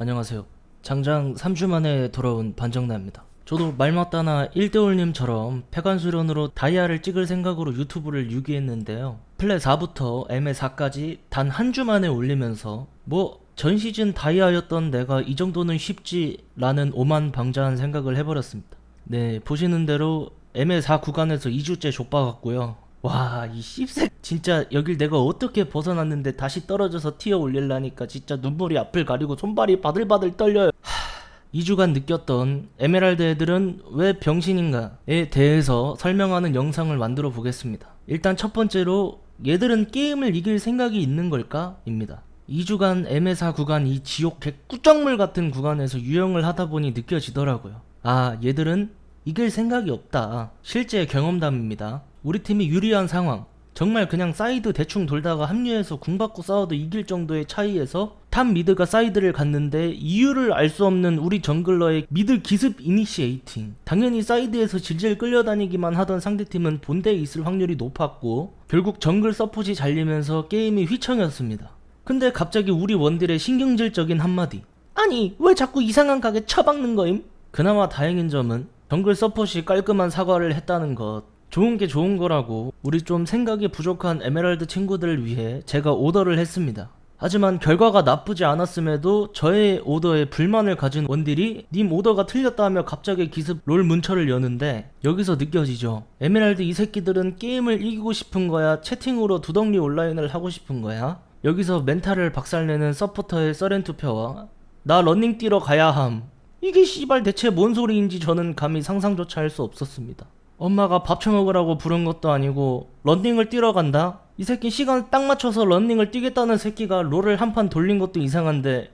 안녕하세요. 장장 3주 만에 돌아온 반정나입니다. 저도 말맞다나 1대올님처럼 폐관수련으로 다이아를 찍을 생각으로 유튜브를 유기했는데요. 플랫 4부터 MA 4까지 단 한 주 만에 올리면서 뭐 전 시즌 다이아였던 내가 이 정도는 쉽지라는 오만 방자한 생각을 해버렸습니다. 네, 보시는 대로 MA 4 구간에서 2주째 족박았고요. 와, 이 씹새 진짜 여길 내가 어떻게 벗어났는데 다시 떨어져서 튀어 올릴라니까 진짜 눈물이 앞을 가리고 손발이 바들바들 떨려요. 하, 2주간 느꼈던 에메랄드 애들은 왜 병신인가에 대해서 설명하는 영상을 만들어 보겠습니다. 일단 첫 번째로 얘들은 게임을 이길 생각이 있는 걸까? 입니다. 2주간 M4 구간 이 지옥 개꾸정물 같은 구간에서 유영을 하다 보니 느껴지더라고요. 아, 얘들은 이길 생각이 없다. 실제 경험담입니다. 우리 팀이 유리한 상황. 정말 그냥 사이드 대충 돌다가 합류해서 궁 받고 싸워도 이길 정도의 차이에서 탑 미드가 사이드를 갔는데 이유를 알 수 없는 우리 정글러의 미드 기습 이니시에이팅. 당연히 사이드에서 질질 끌려다니기만 하던 상대팀은 본대에 있을 확률이 높았고 결국 정글 서폿이 잘리면서 게임이 휘청였습니다. 근데 갑자기 우리 원딜의 신경질적인 한마디. 아니 왜 자꾸 이상한 가게 처박는 거임? 그나마 다행인 점은 정글 서폿이 깔끔한 사과를 했다는 것. 좋은 게 좋은 거라고 우리 좀 생각이 부족한 에메랄드 친구들을 위해 제가 오더를 했습니다. 하지만 결과가 나쁘지 않았음에도 저의 오더에 불만을 가진 원딜이 님 오더가 틀렸다 하며 갑자기 기습 롤 문철을 여는데 여기서 느껴지죠. 에메랄드 이 새끼들은 게임을 이기고 싶은 거야 채팅으로 두덩리 온라인을 하고 싶은 거야 여기서 멘탈을 박살내는 서포터의 서렌 투표와 나 런닝 뛰러 가야 함 이게 씨발 대체 뭔 소리인지 저는 감히 상상조차 할 수 없었습니다. 엄마가 밥 처먹으라고 부른 것도 아니고 런닝을 뛰러 간다? 이 새끼 시간 딱 맞춰서 런닝을 뛰겠다는 새끼가 롤을 한 판 돌린 것도 이상한데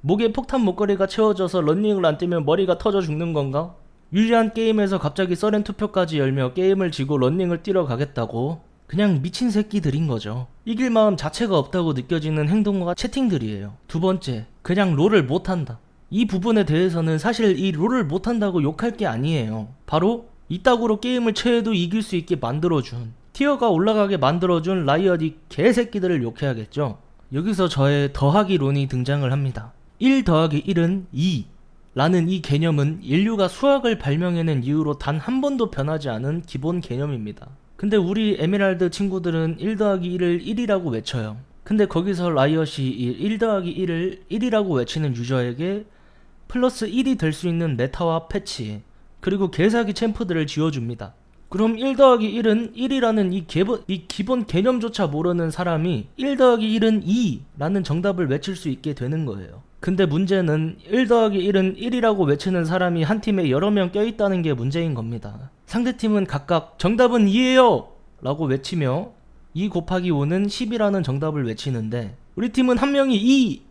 목에 폭탄 목걸이가 채워져서 런닝을 안 뛰면 머리가 터져 죽는 건가? 유리한 게임에서 갑자기 서렌 투표까지 열며 게임을 지고 런닝을 뛰러 가겠다고? 그냥 미친 새끼들인 거죠. 이길 마음 자체가 없다고 느껴지는 행동과 채팅들이에요. 두 번째, 그냥 롤을 못한다. 이 부분에 대해서는 사실 이 롤을 못한다고 욕할 게 아니에요. 바로 이따구로 게임을 채해도 이길 수 있게 만들어준 티어가 올라가게 만들어준 라이엇이 개새끼들을 욕해야겠죠. 여기서 저의 더하기 론이 등장을 합니다. 1 더하기 1은 2 라는 이 개념은 인류가 수학을 발명해낸 이후로 단 한 번도 변하지 않은 기본 개념입니다. 근데 우리 에메랄드 친구들은 1 더하기 1을 1이라고 외쳐요. 근데 거기서 라이엇이 이1 더하기 1을 1이라고 외치는 유저에게 플러스 1이 될 수 있는 메타와 패치 그리고 개사기 챔프들을 지어줍니다. 그럼 1 더하기 1은 1이라는 이, 개본, 이 기본 개념조차 모르는 사람이 1 더하기 1은 2라는 정답을 외칠 수 있게 되는 거예요. 근데 문제는 1 더하기 1은 1이라고 외치는 사람이 한 팀에 여러 명 껴있다는 게 문제인 겁니다. 상대팀은 각각 정답은 2예요! 라고 외치며 2 곱하기 5는 10이라는 정답을 외치는데 우리 팀은 한 명이 2!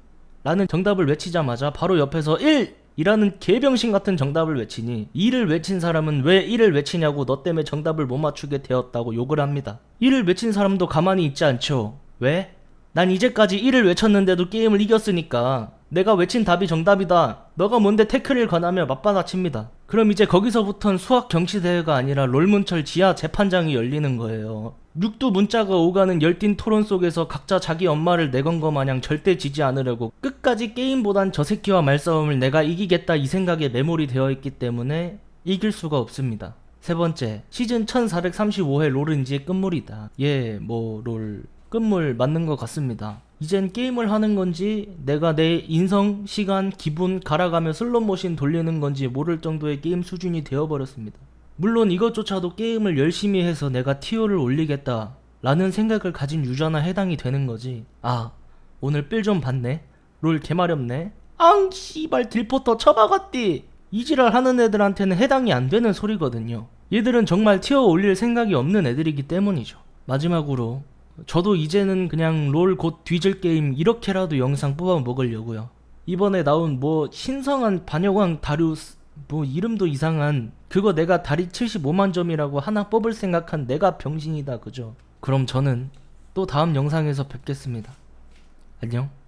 라는 정답을 외치자마자 바로 옆에서 1! 이라는 개병신 같은 정답을 외치니 2를 외친 사람은 왜 1을 외치냐고 너 때문에 정답을 못 맞추게 되었다고 욕을 합니다. 1을 외친 사람도 가만히 있지 않죠. 왜? 난 이제까지 1을 외쳤는데도 게임을 이겼으니까 내가 외친 답이 정답이다. 너가 뭔데 태클을 권하며 맞받아칩니다. 그럼 이제 거기서부턴 수학 경시 대회가 아니라 롤문철 지하 재판장이 열리는 거예요. 육두 문자가 오가는 열띤 토론 속에서 각자 자기 엄마를 내건 거 마냥 절대 지지 않으려고 끝까지 게임보단 저 새끼와 말싸움을 내가 이기겠다 이 생각에 메모리 되어 있기 때문에 이길 수가 없습니다. 세 번째, 시즌 1435회 롤은 이제 끝물이다. 예, 뭐, 롤. 끝물 맞는 것 같습니다. 이젠 게임을 하는 건지 내가 내 인성, 시간, 기분 갈아가며 슬롯머신 돌리는 건지 모를 정도의 게임 수준이 되어버렸습니다. 물론 이것조차도 게임을 열심히 해서 내가 티어를 올리겠다 라는 생각을 가진 유저나 해당이 되는 거지. 아, 오늘 삘 좀 봤네. 롤 개마렵네. 앙, 씨발 딜포터 쳐박았디. 이지랄 하는 애들한테는 해당이 안 되는 소리거든요. 얘들은 정말 티어 올릴 생각이 없는 애들이기 때문이죠. 마지막으로 저도 이제는 그냥 롤 곧 뒤질 게임 이렇게라도 영상 뽑아 먹으려고요. 이번에 나온 뭐 신성한 반여광 다리우스 뭐 이름도 이상한 그거 내가 다리 75만 점이라고 하나 뽑을 생각한 내가 병신이다 그죠? 그럼 저는 또 다음 영상에서 뵙겠습니다. 안녕.